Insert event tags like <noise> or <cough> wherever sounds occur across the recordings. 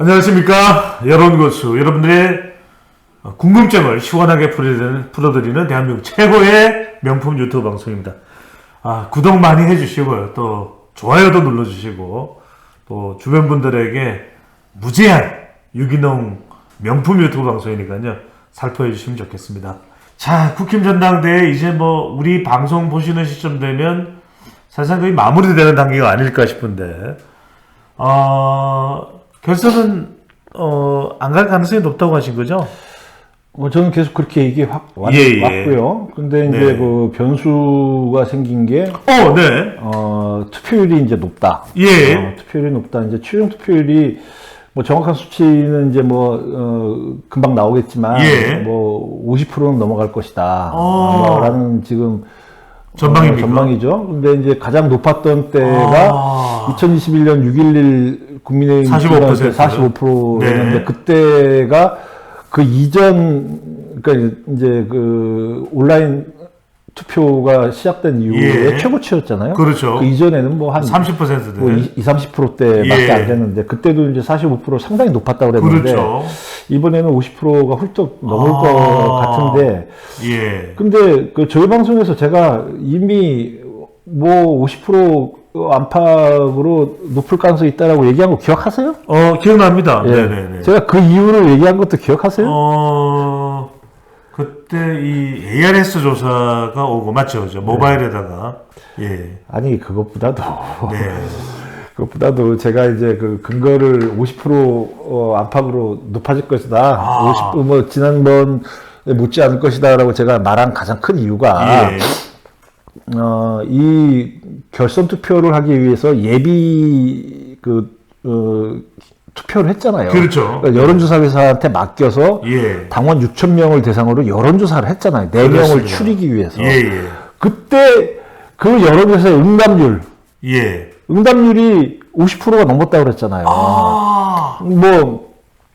안녕하십니까 여론고수 여러분들의 궁금증을 시원하게 풀어드리는, 대한민국 최고의 명품 유튜브 방송입니다. 아, 구독 많이 해주시고요. 또 좋아요도 눌러주시고 또 주변 분들에게 무제한 유기농 명품 유튜브 방송이니까요. 살포해 주시면 좋겠습니다. 자, 국힘 전당대회 이제 뭐 우리 방송 보시는 시점 되면 사실상 거의 마무리되는 단계가 아닐까 싶은데 어, 결선은 어, 안 갈 가능성이 높다고 하신 거죠? 뭐 저는 계속 그렇게 얘기 확 왔, 예, 예. 고요 근데 이제 네. 그 변수가 생긴 게 어, 네. 어, 투표율이 이제 높다. 예. 어, 투표율이 높다. 이제 최종 투표율이 뭐 정확한 수치는 이제 뭐 어, 금방 나오겠지만 예. 뭐 50%는 넘어갈 것이다. 어. 라는 지금 전망입니까? 어, 전망이죠. 근데 이제 가장 높았던 때가 아. 2021년 6.11 국민의힘 45%. 45%였는데 네. 그때가 그 이전 그러니까 이제 그 온라인 투표가 시작된 이후에 예. 최고치였잖아요. 그렇죠. 그 이전에는 뭐 한 30%대. 뭐 20, 30%대밖에 예. 안 됐는데 그때도 이제 45% 상당히 높았다고 그랬는데 그렇죠. 이번에는 50%가 훌쩍 넘을 아. 것 같은데 예. 근데 그 저희 방송에서 제가 이미 뭐 50% 안팎으로 높을 가능성이 있다라고 얘기한 거 기억하세요? 어, 기억납니다. 예. 네네네. 제가 그 이유를 얘기한 것도 기억하세요? 어, 그때 이 ARS 조사가 오고, 맞죠? 그죠? 모바일에다가. 예. 아니 그것보다도 네. <laughs> 그것보다도 제가 이제 그 근거를 50% 어, 안팎으로 높아질 것이다. 아. 50%뭐 지난번 묻지 않을 것이다라고 제가 말한 가장 큰 이유가 예. 어, 이 결선 투표를 하기 위해서 예비 그 어, 투표를 했잖아요. 그렇죠. 그러니까 여론조사 회사한테 맡겨서 예. 당원 6천 명을 대상으로 여론조사를 했잖아요. 네 명을 그렇습니다. 추리기 위해서. 예, 예. 그때 그 여론조사의 응답률, 예. 응답률이 50%가 넘었다고 그랬잖아요. 아. 뭐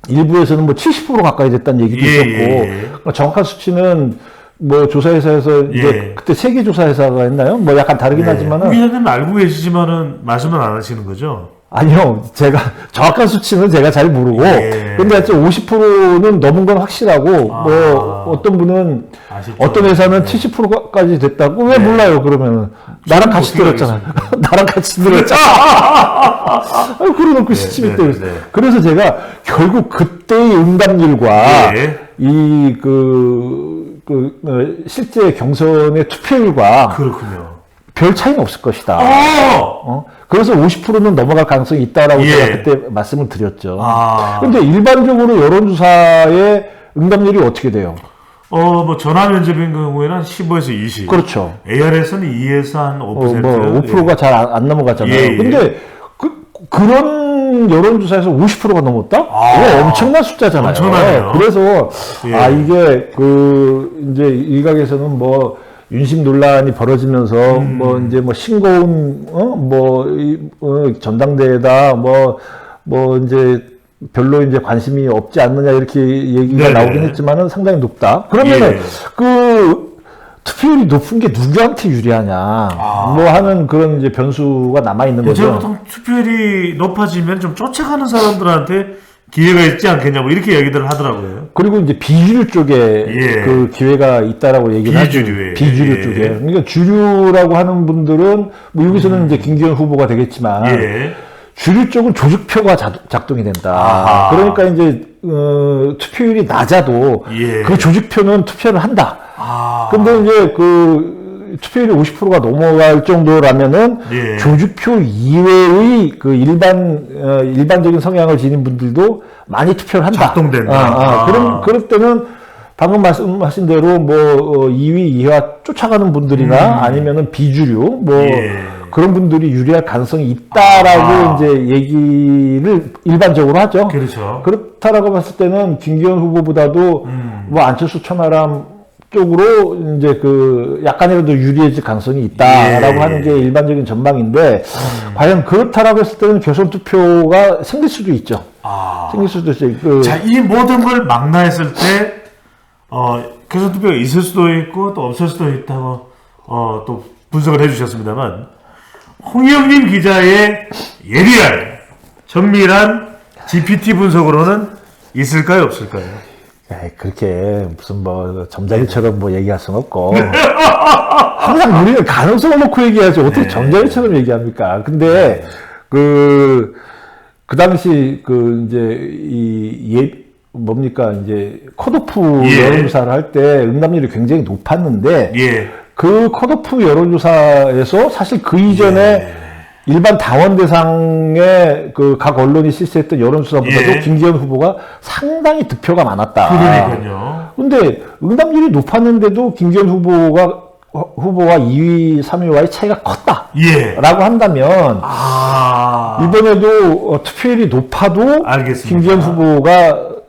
일부에서는 뭐 70% 가까이 됐다는 얘기도 예, 있었고 예, 예. 그러니까 정확한 수치는 뭐 조사회사에서 이제 예. 그때 세계 조사회사가 했나요? 뭐 약간 다르긴 하지만은 네. 기자님 알고 계시지만은 말씀은 안 하시는 거죠? 아니요 제가 <laughs> 정확한 수치는 제가 잘 모르고 예. 근데 하여튼 50%는 넘은 건 확실하고 아. 뭐 어떤 분은 아실 어떤 줄 회사는 알았네. 70%까지 됐다고 왜 네. 몰라요 그러면은 나랑 같이 어떻게 들었잖아요 <laughs> 나랑 같이 들었잖아 <laughs> 아, 그래놓고 시침이 네, 때 네. 그래서 제가 결국 그때의 응답률과 예. 이 그, 그, 어, 실제 경선의 투표율과 그렇군요. 별 차이는 없을 것이다. 어! 어? 그래서 50%는 넘어갈 가능성이 있다라고 예. 제가 그때 말씀을 드렸죠. 아. 근데 일반적으로 여론조사의 응답률이 어떻게 돼요? 어, 뭐, 전화 면접인 경우에는 15에서 20. 그렇죠. ARS는 2에서 한 5%. 어, 뭐 5%가 잘안 넘어가잖아요. 예, 예. 근데 그, 그런 여론조사에서 50%가 넘었다? 아. 이거 엄청난 숫자잖아요. 엄청나네요. 그래서 예. 아 이게 그 이제 일각에서는 뭐 윤심 논란이 벌어지면서 음. 뭐 이제 뭐 싱거운 어뭐 어, 전당대회다 뭐뭐 이제 별로 이제 관심이 없지 않느냐 이렇게 얘기가 네네. 나오긴 했지만은 상당히 높다. 그러면은 예. 그 투표율이 높은 게 누구한테 유리하냐 아. 뭐 하는 그런 이제 변수가 남아 있는 제가 거죠. 보통 투표율이 높아지면 좀 쫓아가는 사람들한테 기회가 있지 않겠냐, 뭐 이렇게 얘기들을 하더라고요. 그리고 이제 비주류 쪽에 예. 그 기회가 있다라고 얘기를 하죠. 비주류에. 비주류 예. 쪽에. 그러니까 주류라고 하는 분들은 뭐 여기서는 이제 김기현 후보가 되겠지만 예. 주류 쪽은 조직표가 작- 작동이 된다. 아하. 그러니까 이제 어, 투표율이 낮아도 예. 그 조직표는 투표를 한다. 아. 근데 이제 그 투표율이 50%가 넘어갈 정도라면은 예. 조직표 이외의 그 일반 어, 일반적인 성향을 지닌 분들도 많이 투표를 한다. 작동된다. 아, 아. 아. 그럼 그럴 때는 방금 말씀하신 대로 뭐 어, 2위 이하 쫓아가는 분들이나 아니면은 비주류 뭐 음. 예. 그런 분들이 유리할 가능성이 있다라고 아. 이제 얘기를 일반적으로 하죠. 그렇죠. 그렇다라고 봤을 때는 김기현 후보보다도 음. 뭐 안철수 천하람 쪽으로 이제 그 약간이라도 유리해질 가능성이 있다라고 예. 하는 게 일반적인 전망인데 과연 그렇다라고 했을 때는 결선 투표가 생길 수도 있죠. 아. 생길 수도 있죠. 그 자, 이 모든 걸 망라했을 때, 어, 교선 투표가 있을 수도 있고, 또 없을 수도 있다고, 어, 또 분석을 해주셨습니다만, 홍영민 기자의 예리한, 정밀한 GPT 분석으로는 있을까요, 없을까요? 에이, 그렇게 무슨 뭐 점자기처럼 뭐 얘기할 수는 없고 <laughs> 항상 우리는 가능성을 놓고 얘기하지 어떻게 점자기처럼 얘기합니까? 근데 그, 그 당시 그 이제 이 예, 뭡니까 이제 컷오프 예. 여론조사를 할 때 응답률이 굉장히 높았는데 예. 그 컷오프 여론조사에서 사실 그 이전에 예. 일반 당원 대상의 그 각 언론이 실시했던 여론조사보다도 예. 김기현 후보가 상당히 득표가 많았다. 그러니까요. 근데 응답률이 높았는데도 김기현 후보가 후보와 2위, 3위와의 차이가 컸다. 예. 라고 한다면 아. 이번에도 어, 투표율이 높아도 알겠습니다. 김기현 후보가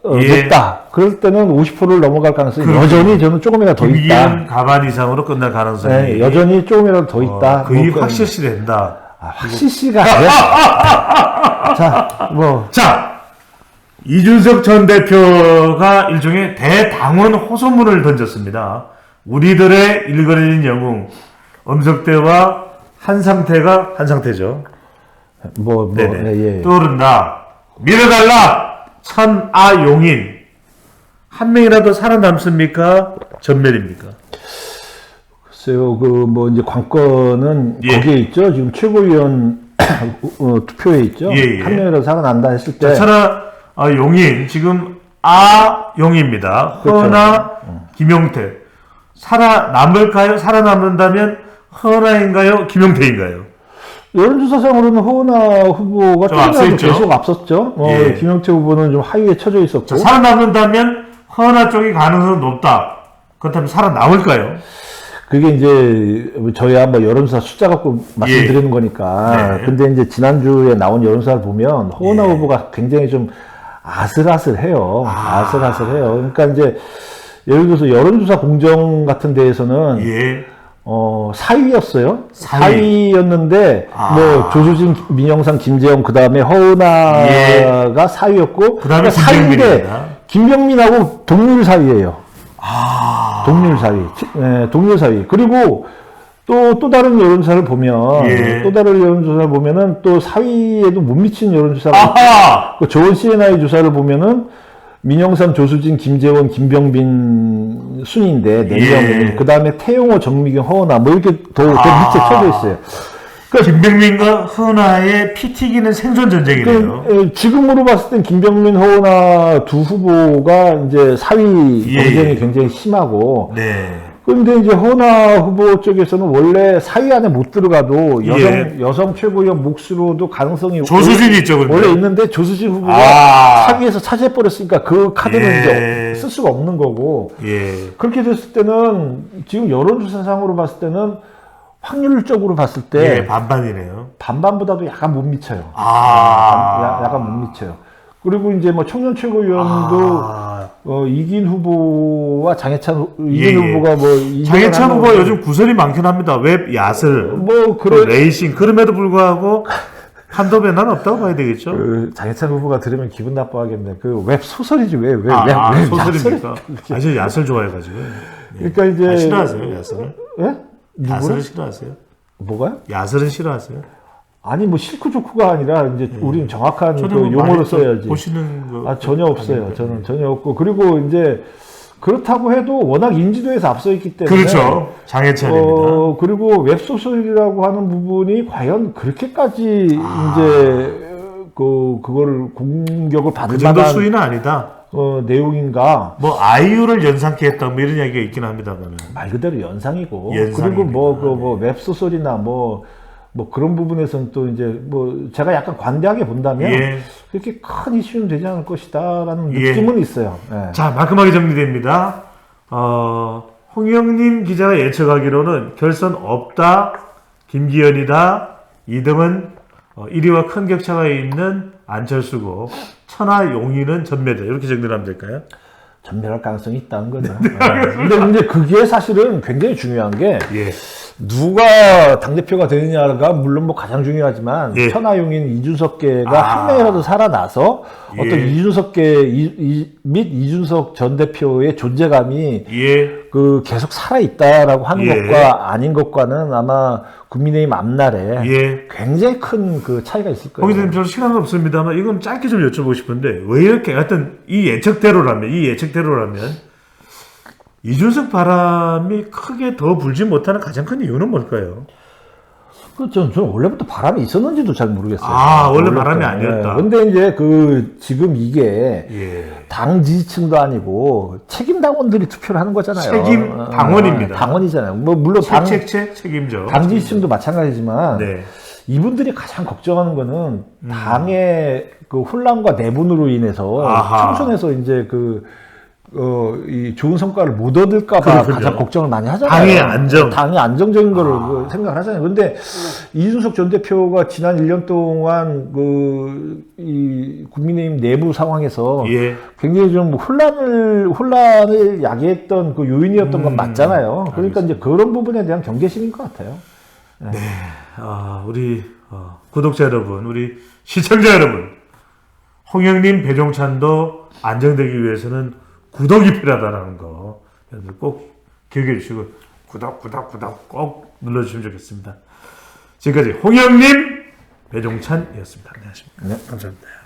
어, 예. 높다. 그럴 때는 50%를 넘어갈 가능성이 그렇군요. 여전히 저는 조금이라도 더 있다. 김기현 가반 이상으로 끝날 가능성이 네, 여전히 조금이라도 더 있다. 어, 거의 뭐, 확실시 된다. 아, 확실시가. <laughs> 자, 뭐 자, 이준석 전 대표가 일종의 대당원 호소문을 던졌습니다. 우리들의 일거리인 영웅 엄석대와 한상태가 한상태죠. 뭐, 뭐, 네네. 예, 예. 떠오른다. 밀어달라. 천아용인 한 명이라도 살아남습니까? 전멸입니까? 글쎄요, 그, 뭐, 이제 관건은 예. 거기에 있죠. 지금 최고위원 <coughs> 어, 투표에 있죠. 예, 예. 한 명이라도 살아난다 했을 때. 천하용인 지금 아용입니다. 그렇죠. 허나 김용태 살아남을까요? 살아남는다면 허나인가요? 김용태인가요? 여론조사상으로는 허은하 후보가 있죠. 계속 앞섰죠. 어, 예. 김영태 후보는 좀 하위에 처져 있었고. 자, 살아남는다면 허나 쪽이 가능성은 높다. 그렇다면 살아남을까요? 그게 이제 저희야 뭐 여론조사 숫자 갖고 말씀드리는 거니까. 네. 근데 이제 지난주에 나온 여론조사를 보면 허은하 예. 후보가 굉장히 좀 아슬아슬해요. 아. 아슬아슬해요. 그러니까 이제 예를 들어서 여론조사 공정 같은 데에서는 예. 어, 사위였어요. 사위. 사위였는데, 아. 뭐, 조수진, 민영상, 김재영, 그 다음에 허은하가 사위였고, 예. 그다음에 사위인데. 김병민하고 동률 사위예요 아. 동률 사위. 치- 예, 동률 사위. 그리고 또, 또 다른 여론조사를 보면, 예. 또 다른 여론조사를 보면은 또 사위에도 못 미친 여론조사가! 그 좋은 CNI 조사를 보면은 민영삼, 조수진, 김재원, 김병빈 순인데 네 예. 명이 그 다음에 태용호, 정미경, 허은하 뭐 이렇게 더, 더 아. 밑에 쳐져 있어요. 김병민과 허나의 피 튀기는 생존 전쟁이네요. 그, 에, 지금으로 봤을 땐 김병민, 허은하 두 후보가 이제 사위 예, 경쟁이 예. 굉장히 심하고 네. 그런데 이제 허나 후보 쪽에서는 원래 사위 안에 못 들어가도 여성 예. 여성 최고위원 몫으로도 가능성이 조수진이 있죠, 근데. 원래 있는데 조수진 후보가 아. 사위에서 차지해 버렸으니까 그 카드는 예. 이제 쓸 수가 없는 거고 예. 그렇게 됐을 때는 지금 여론조사상으로 봤을 때는 확률적으로 봤을 때 예, 반반이네요. 반반보다도 약간 못 미쳐요. 아. 야- 약간 못 미쳐요. 그리고 이제 뭐 청년 최고위원도 아. 어, 이긴 후보와 장해찬 후- 이긴 예, 예. 후보가 뭐 장해찬 후보가 거- 요즘 구설이 많긴 합니다. 웹 야슬, 뭐또 그래 레이싱 그럼에도 불구하고 한도 변화는 없다고 봐야 되겠죠. 그 장해찬 후보가 들으면 기분 나빠하겠네. 그 웹 소설이지 왜왜 아, 왜 아, 왜 소설입니까? 아, 저 야슬 좋아해가지고. 그러니까 이제 아, 싫어하세요, 야슬을? 예? 누구를? 싫어하세요? 뭐가요? 야슬은 싫어하세요? 아니 뭐 싫고 좋고가 아니라 이제 우리는 정확한 그 음. 저는 뭐 용어를 많이 써야지. 보시는 거. 아 전혀 없어요. 아닌데. 저는 전혀 없고 그리고 이제 그렇다고 해도 워낙 인지도에서 앞서 있기 때문에 그렇죠. 장해찬입니다. 어, 그리고 웹소설이라고 하는 부분이 과연 그렇게까지 아. 이제 그 그거를 공격을 받을 그 정도 만한 수위는 아니다. 어, 내용인가? 뭐 아이유를 연상케 했다 뭐 이런 이야기가 있긴 합니다만. 말 그대로 연상이고 연상입니다. 그리고 뭐그뭐 웹 소설이나 뭐 뭐 그런 부분에서는 또 이제 뭐 제가 약간 관대하게 본다면 예. 그렇게 큰 이슈는 되지 않을 것이다라는 예. 느낌은 있어요. 예. 자, 말끔하게 정리됩니다. 어, 홍영님 기자가 예측하기로는 결선 없다, 김기현이다, 2등은 어, 1위와 큰 격차가 있는 안철수고, 천하 용인은 전멸이다. 이렇게 정리를 하면 될까요? 전멸할 가능성이 있다는 거죠. 예. 근데 근데 그게 사실은 굉장히 중요한 게 예. 누가 당대표가 되느냐가 물론 뭐 가장 중요하지만 예. 천하용인 이준석계가 아. 한 명이라도 살아나서 어떤 예. 이준석계 이- 이- 및 이준석 전 대표의 존재감이 예. 그 계속 살아 있다라고 하는 예. 것과 아닌 것과는 아마 국민의힘 앞날에 예. 굉장히 큰 그 차이가 있을 홍 거예요. 기자님 저는 시간은 없습니다만 이건 짧게 좀 여쭤보고 싶은데 왜 이렇게 하여튼 이 예측대로라면 이 예측대로라면 이준석 바람이 크게 더 불지 못하는 가장 큰 이유는 뭘까요? 그 저는, 저는 원래부터 바람이 있었는지도 잘 모르겠어요. 아, 원래 원래부터. 바람이 아니었다. 네. 근데 이제 그 지금 이게 예. 당 지지층도 아니고 책임 당원들이 투표를 하는 거잖아요. 책임 어, 당원입니다. 당원이잖아요. 뭐 물론 당, 책책책 책임져. 당 지지층도 마찬가지지만 네. 이분들이 가장 걱정하는 거는 당의 그 혼란과 내분으로 인해서 아하. 총선에서 이제 그 어, 이 좋은 성과를 못 얻을까봐 그렇군요. 가장 걱정을 많이 하잖아요. 당의 안정. 당의 안정적인 거를 그 생각을 하잖아요. 근데 이준석 전 대표가 지난 1년 동안 그, 이 국민의힘 내부 상황에서 예. 굉장히 좀 혼란을, 혼란을 야기했던 그 요인이었던 건 음, 맞잖아요. 그러니까 이제 그런 부분에 대한 경계심인 것 같아요. 아, 우리 어, 구독자 여러분, 우리 시청자 여러분, 홍영님, 배종찬도 안정되기 위해서는 구독이 필요하다는 거 여러분들 꼭 기억해 주시고 구독, 구독, 구독 꼭 눌러주시면 좋겠습니다. 지금까지 홍영님, 배종찬이었습니다. 안녕하십니까. 네. 감사합니다.